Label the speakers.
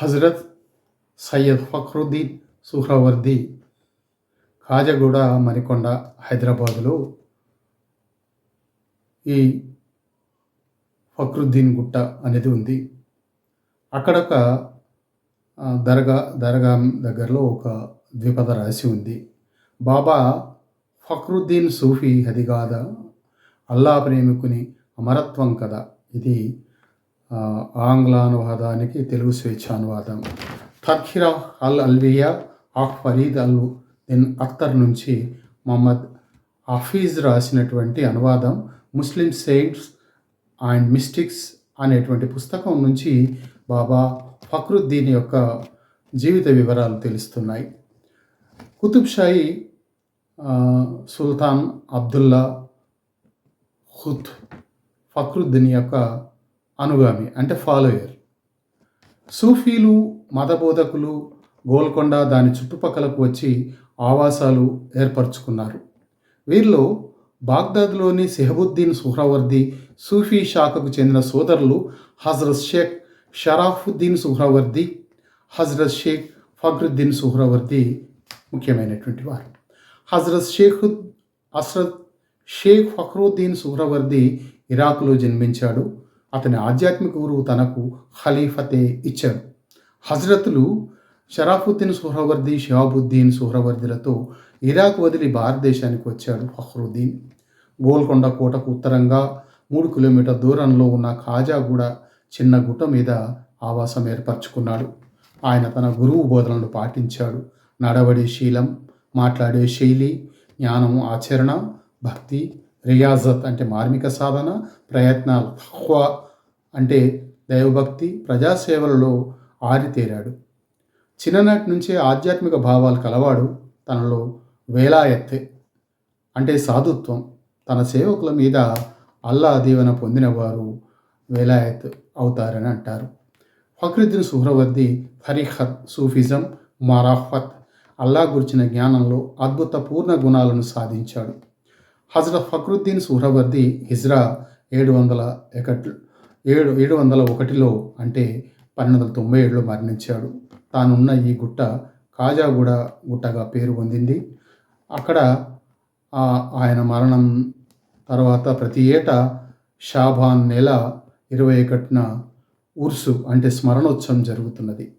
Speaker 1: హజరత్ సయ్యద్ ఫక్రుద్దీన్ సుహ్రవర్ది కాజగూడ మణికొండ హైదరాబాదులో ఈ ఫక్రుద్దీన్ గుట్ట అనేది ఉంది. అక్కడ ఒక దర్గా దర్గా దగ్గరలో ఒక ద్విపద రాసి ఉంది. బాబా ఫక్రుద్దీన్ సూఫీ హదిగాద అల్లా ప్రేమికుని అమరత్వం కదా ఇది ఆంగ్ల అనువాదానికి తెలుగు స్వేచ్ఛ అనువాదం తర్ఖిరా అల్ అల్వియా of Farid al Din Akhtar నుంచి మొహమ్మద్ హఫీజ్ రాసినటువంటి అనువాదం ముస్లిం సెయింట్స్ అండ్ మిస్టిక్స్ అనేటువంటి పుస్తకం నుంచి బాబా ఫక్రుద్దీన్ యొక్క జీవిత వివరాలు తెలుస్తున్నాయి. కుతుబ్షాయి సుల్తాన్ అబ్దుల్లా హుత్ ఫక్రుద్దీన్ యొక్క అనుగామి అంటే ఫాలోయర్. సూఫీలు మతబోధకులు గోల్కొండ దాని చుట్టుపక్కలకు వచ్చి ఆవాసాలు ఏర్పరచుకున్నారు. వీరిలో బాగ్దాద్లోని సెహబుద్దీన్ సుహ్రావర్ది సూఫీ శాఖకు చెందిన సోదరులు హజరత్ షేక్ షరాఫుద్దీన్ సుహ్రావర్ది హజరత్ షేక్ ఫక్రుద్దీన్ సుహ్రవర్ది ముఖ్యమైనటువంటి వారు. హజరత్ షేక్ అస్రత్ షేక్ ఫక్రుద్దీన్ సుహ్రవర్ది ఇరాక్లో జన్మించాడు. అతని ఆధ్యాత్మిక గురువు తనకు ఖలీఫతే ఇచ్చాడు. హజరతులు షరాఫుద్దీన్ సుహ్రవర్ది షహాబుద్దీన్ సుహ్రవర్దిలతో ఇరాక్ వదిలి భారతదేశానికి వచ్చాడు ఫఖ్రుద్దీన్ గోల్కొండ కోటకు ఉత్తరంగా మూడు కిలోమీటర్ దూరంలో ఉన్న ఖాజాగూడ చిన్న గుట్ట మీద ఆవాసం ఏర్పరచుకున్నాడు. ఆయన తన గురువు బోధనలు పాటించాడు. నడవడే శీలం మాట్లాడే శైలి జ్ఞానం ఆచరణ భక్తి రియాజత్ అంటే మార్మిక సాధన ప్రయత్నాలు తహ్వా అంటే దైవభక్తి ప్రజాసేవలలో ఆరితేరాడు. చిన్ననాటి నుంచే ఆధ్యాత్మిక భావాలు కలవాడు తనలో వేలాయత్తే అంటే సాధుత్వం. తన సేవకుల మీద అల్లా దీవెన పొందినవారు వేలాయత్ అవుతారని అంటారు. ఫక్రుద్దీన్ సుహ్రవర్ది ఫరీఖత్ సూఫిజం మరాఫత్ అల్లా గురించిన జ్ఞానంలో అద్భుత పూర్ణ గుణాలను సాధించాడు. హజరత్ ఫక్రుద్దీన్ సుహ్రవర్ది హిజ్రా ఏడు వందల ఒకటి ఏడు ఏడు వందల ఒకటిలో అంటే పన్నెండు వందల తొంభై ఏడులో మరణించాడు. తానున్న ఈ గుట్ట కాజాగూడ గుట్టగా పేరు పొందింది. అక్కడ ఆయన మరణం తర్వాత ప్రతి ఏటా షాబాన్ నెల ఇరవై ఒకటిన ఉర్సు అంటే స్మరణోత్సవం జరుగుతున్నది.